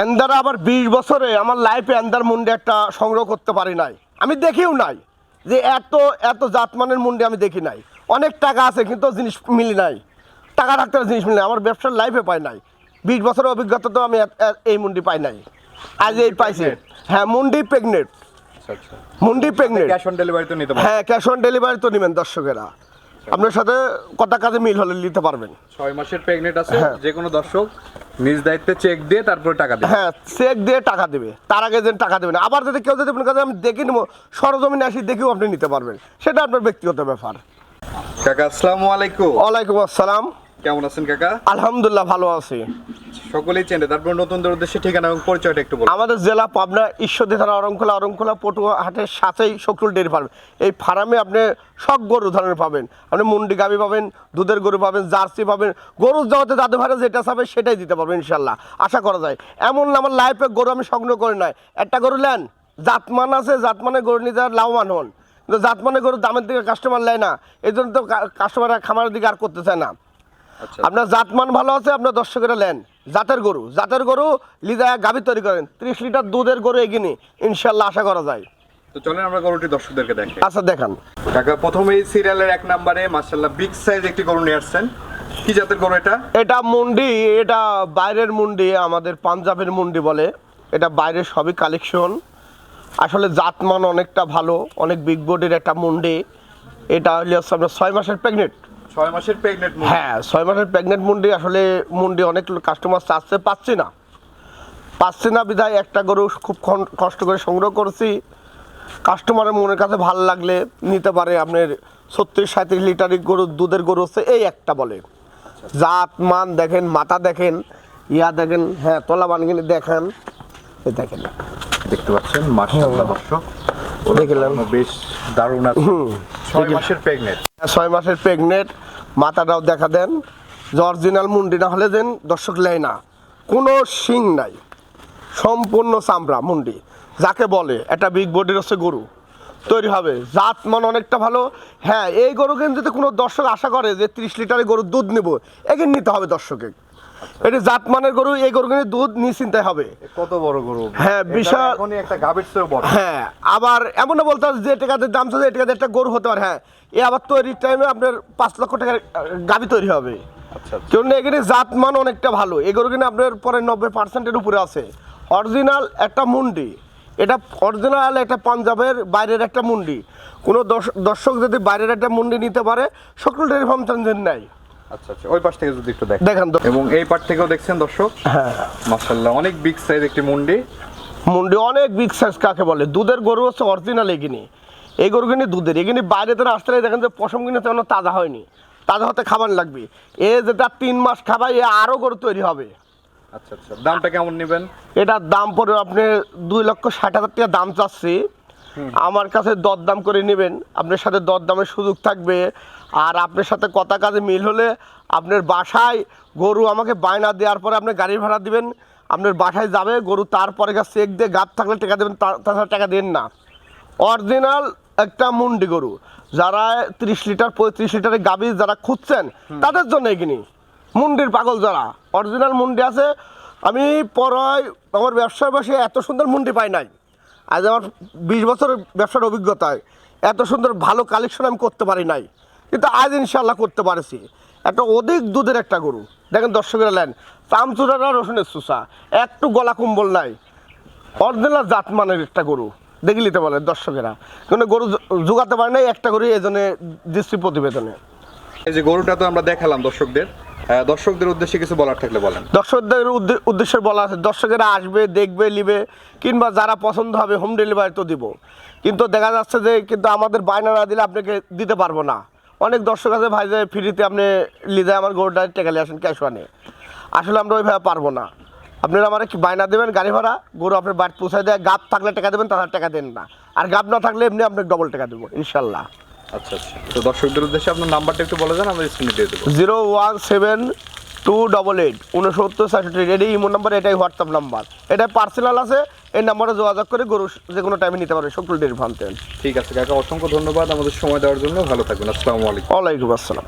এন্দার আবার বিশ বছরে আমার লাইফে এন্দার মুন্ডে একটা সংগ্রহ করতে পারি নাই। আমি দেখিও নাই যে এত এত জাতমানের মুন্ডে আমি দেখি নাই। অনেক টাকা আছে কিন্তু জিনিস মিলি নাই। টাকা রাখতে জিনিস মিলি নাই। আমার ব্যবসার লাইফে পাই নাই। বিশ বছরের অভিজ্ঞতা তো আমি এই মুন্ডি পাই নাই। আজ এই পাইছি। হ্যাঁ মুন্ডি প্রেগনেন্ট আচ্ছা আচ্ছা। মুন্ডি প্রেগনেন্ট ক্যাশ অন ডেলিভারি তো নিতে হ্যাঁ ক্যাশ অন ডেলিভারি তো নেবেন দর্শকেরা। আপনার সাথে কটা কাজে মিল হলে নিতে পারবেন। ছয় মাসের প্রেগনেন্ট আছে। হ্যাঁ। যে কোনো দর্শক নিজ দায়িত্বে চেক দিয়ে তারপরে টাকা দেবে। হ্যাঁ চেক দিয়ে টাকা দেবে। তার আগে যেন টাকা দেবে না। আবার যদি কেউ যদি আপনার কাছে আমি দেখে নেব সরজমিনে আসি দেখেও আপনি নিতে পারবেন। সেটা আপনার ব্যক্তিগত ব্যাপার। কাকা আসসালামু আলাইকুম। ওয়ালাইকুম আসসালাম। কেমন আছেন কাকা? আলহামদুলিল্লাহ ভালো আছি। সকলেই চেনে তারপর নতুনদের উদ্দেশ্যে ঠিকানা এবং পরিচয়টা একটু বলুন। আমাদের জেলা পাবনা ঈশ্বরদী থানা অরংখোলা অরংখোলা পটুয়া হাটের সাথেই শকুল ডেয়ারি ফার্ম। এই ফার্মে আপনি সব গরু ধরনের পাবেন। আপনি মুন্ডি গাবি পাবেন দুধের গরু পাবেন জার্সি পাবেন গরুর জগতে যাদের ভাড়া যেটা চাবে সেটাই দিতে পারবেন ইনশাল্লাহ আশা করা যায়। এমন না আমার লাইফে গরু আমি সংগ্রহ করি নাই। একটা গরু নেন জাতমান আছে জাতমানে গরু নিতে লাভবান হন। কিন্তু জাতমানে গরুর দামের দিকে কাস্টমার নেয় না। এই জন্য তো কাস্টমাররা খামারের দিকে আর করতে চায় না। আপনার জাতমান ভালো আছে আপনার দর্শকেরা লেন। জাতের গরু জাতের গরু লিদা গাভী তৈরি করেন। ত্রিশ লিটার দুধের গরু এগিয়ে ইনশাল্লাহ আশা করা যায়। তো চলেন আমরা গরুটি দর্শকদেরকে দেখে আচ্ছা দেখান। কাকা প্রথমেই সিরিয়ালের এক নম্বরে মাশাআল্লাহ বিগ সাইজ একটি গরু নিয়ে আসছেন। কি জাতের গরু এটা? এটা মুন্ডি এটা বাইরের মুন্ডি আমাদের পাঞ্জাবের মুন্ডি বলে। এটা বাইরের সবই কালেকশন। আসলে জাতমান অনেকটা ভালো অনেক বিগ বডির একটা মুন্ডি। এটা হলে হচ্ছে আপনার ছয় মাসের প্রেগনেন্ট ছয় মাসের প্রেগনেন্ট হ্যাঁ ছয় মাসের প্রেগনেন্ট মুন্ডি আসলে মুন্ডি অনেক কাস্টমার চাচ্ছে পাচ্ছি না। পাচ্ছি না বিধায় একটা গরু খুব কষ্ট করে সংগ্রহ করেছি। কাস্টমারের মনের কাছে ভালো লাগলে নিতে পারে আপনার ছত্রিশ সাঁত্রিশ লিটারের গরু দুধের গরু হচ্ছে এই একটা বলে। জাত মান দেখেন মাথা দেখেন ইয়া দেখেন হ্যাঁ তলা বানগিনি দেখেন। দেখেন। দেখতে পাচ্ছেন মাশাআল্লাহ দর্শক দেখলাম। বেশ দারুণ আছে। ছয় মাসের প্রেগনেন্ট ছয় মাসের প্রেগনেন্ট মাথাটাও দেখা দেন। যে অরিজিনাল মুন্ডি না হলে দেন দর্শক লেয় না। কোনো শিং নাই। সম্পূর্ণ চামড়া মুন্ডি। যাকে বলে একটা বিগ বডির হচ্ছে গরু। তৈরি হবে। জাত মান অনেকটা ভালো। হ্যাঁ এই গরু কিন্তু কোনো দর্শক আশা করে যে তিরিশ লিটারের গরুর দুধ নেব। এগিয়ে নিতে হবে দর্শকে এটি জাত মানের গরু এই গরু কিন্তু দুধ নিশ্চিন্তায় হবে। কত বড় গরু? হ্যাঁ, বিশাল- একটা গাভীর চেয়েও বড়। হ্যাঁ আবার এমনও বলতে হবে যে টাকাতে দাম চলছে এই টাকাতে একটা গরু হতে পারে হ্যাঁ। এ আবার তৈরির টাইমে আপনার পাঁচ লক্ষ টাকার গাবি তৈরি হবে। আচ্ছা আচ্ছা। কারণ এখানে জাতমান অনেকটা ভালো। এই গরু কিনে আপনার পরে নব্বই পার্সেন্টের উপরে আছে। অরিজিনাল একটা মুন্ডি। এটা অরিজিনাল একটা পাঞ্জাবের বাইরের একটা মুন্ডি। কোনো দর্শ- দর্শক যদি বাইরের একটা মুন্ডি নিতে পারে সকল ডেয়ারি ফার্ম চ্যালেঞ্জের নেয় আচ্ছা আচ্ছা। ওই পাশ থেকে যদি একটু দেখেন। দেখেন এবং এই পাট থেকেও দেখছেন দর্শক? হ্যাঁ। মাশাআল্লাহ অনেক বিগ সাইজ একটি মুন্ডি। মুন্ডি অনেক বিগ সাইজ কাকে বলে? দুধের গরু হচ্ছে অরিজিনাল এগিনি। এই গরু কিনে দুধের। এগিনি বাইরে তো আসতে দেখেন যে পশম কিনে তেমন তাজা হয়নি। তাজা হতে খাবার লাগবে। এ যেটা তিন মাস খাবার এ আরও গরু তৈরি হবে। আচ্ছা আচ্ছা। দামটা কেমন নেবেন? এটার দাম পড়ে আপনি দুই লক্ষ ষাট হাজার টাকা দাম চাচ্ছি। আমার কাছে দরদাম করে নেবেন। আপনার সাথে দরদামের সুযোগ থাকবে। আর আপনার সাথে কথা কাজে মিল হলে আপনার বাসায় গরু আমাকে বায়না দেওয়ার পরে আপনি গাড়ি ভাড়া দিবেন। আপনার বাসায় যাবে গরু তারপরে চেক দিয়ে গাপ থাকলে টাকা দেবেন তাছাড়া টাকা দেন না। অরিজিনাল একটা মুন্ডি গরু। যারা তিরিশ লিটার পঁয়ত্রিশ লিটারের গাবি যারা খুঁজছেন তাদের জন্য এগিনি। মুন্ডির পাগল যারা। অরিজিনাল মুন্ডি আছে। আমি পরয় আমার ব্যবসার বসে এত সুন্দর মুন্ডি পাই নাই। আজ আমার বিশ বছরের ব্যবসার অভিজ্ঞতায় এত সুন্দর ভালো কালেকশন আমি করতে পারি নাই। কিন্তু আজ ইনশাল্লাহ করতে পারছি। একটা অধিক দুধের একটা গরু। দেখেন দর্শকেরা লেন চামচুরারা রসুনের সুসা একটু গলা কুম্বল নাই। অর্জেনাল জাত মানের একটা গরু। দেখে নিতে বলে দর্শকেরা। কিন্তু গরু জোগাতে পারে নাই, একটা গরু এই জন্য দৃষ্টি প্রতিবেদনে। এই যে গরুটা তো আমরা দেখালাম দর্শকদের। দর্শকদের উদ্দেশ্যে কিছু বলার থাকলে বলেন। দর্শকদের উদ্দে- উদ্দেশ্যে বলা আছে, দর্শকেরা আসবে, দেখবে, নিবে, কিংবা যারা পছন্দ হবে হোম ডেলিভারি তো দিব। কিন্তু দেখা যাচ্ছে যে, কিন্তু আমাদের বায়না না দিলে আপনাকে দিতে পারব না। অনেক দর্শক আছে ভাই যে ফ্রিতে আপনি লিদে আমার গরুটা টেকালে আসেন ক্যাশ ওয়ানে আসলে আমরা ওইভাবে পারব না। আপনারা আমার কি বায়না দেবেন গাড়ি ভাড়া? গরু আপনার বাড়ি পৌঁছায় দেয়, গাপ থাকলে টাকা দেবেন তাছাড়া টাকা দেন না। আর গাপ না থাকলে এমনি আপনাকে ডবল টাকা দেবো, ইনশাল্লাহ। আচ্ছা আচ্ছা। তো দর্শকদের উদ্দেশ্যে আপনার নাম্বারটা একটু বলে দেন আমরা স্ক্রিনে দিয়ে দেবো। Zero one seven two double eight উনসত্তর সাতষট্টি। এটাই ইমো নাম্বার এটাই হোয়াটসঅ্যাপ নাম্বার। এটা পার্সোনাল আছে এই নাম্বারে যোগাযোগ করে গরু যে কোনো টাইমে নিতে পারবে সকল ডেরি ফার্ম ঠিক আছে কাকা অসংখ্য ধন্যবাদ আমাদের সময় দেওয়ার জন্য। ভালো থাকবেন আসসালামু আলাইকুম। ওয়ালাইকুম আসসালাম।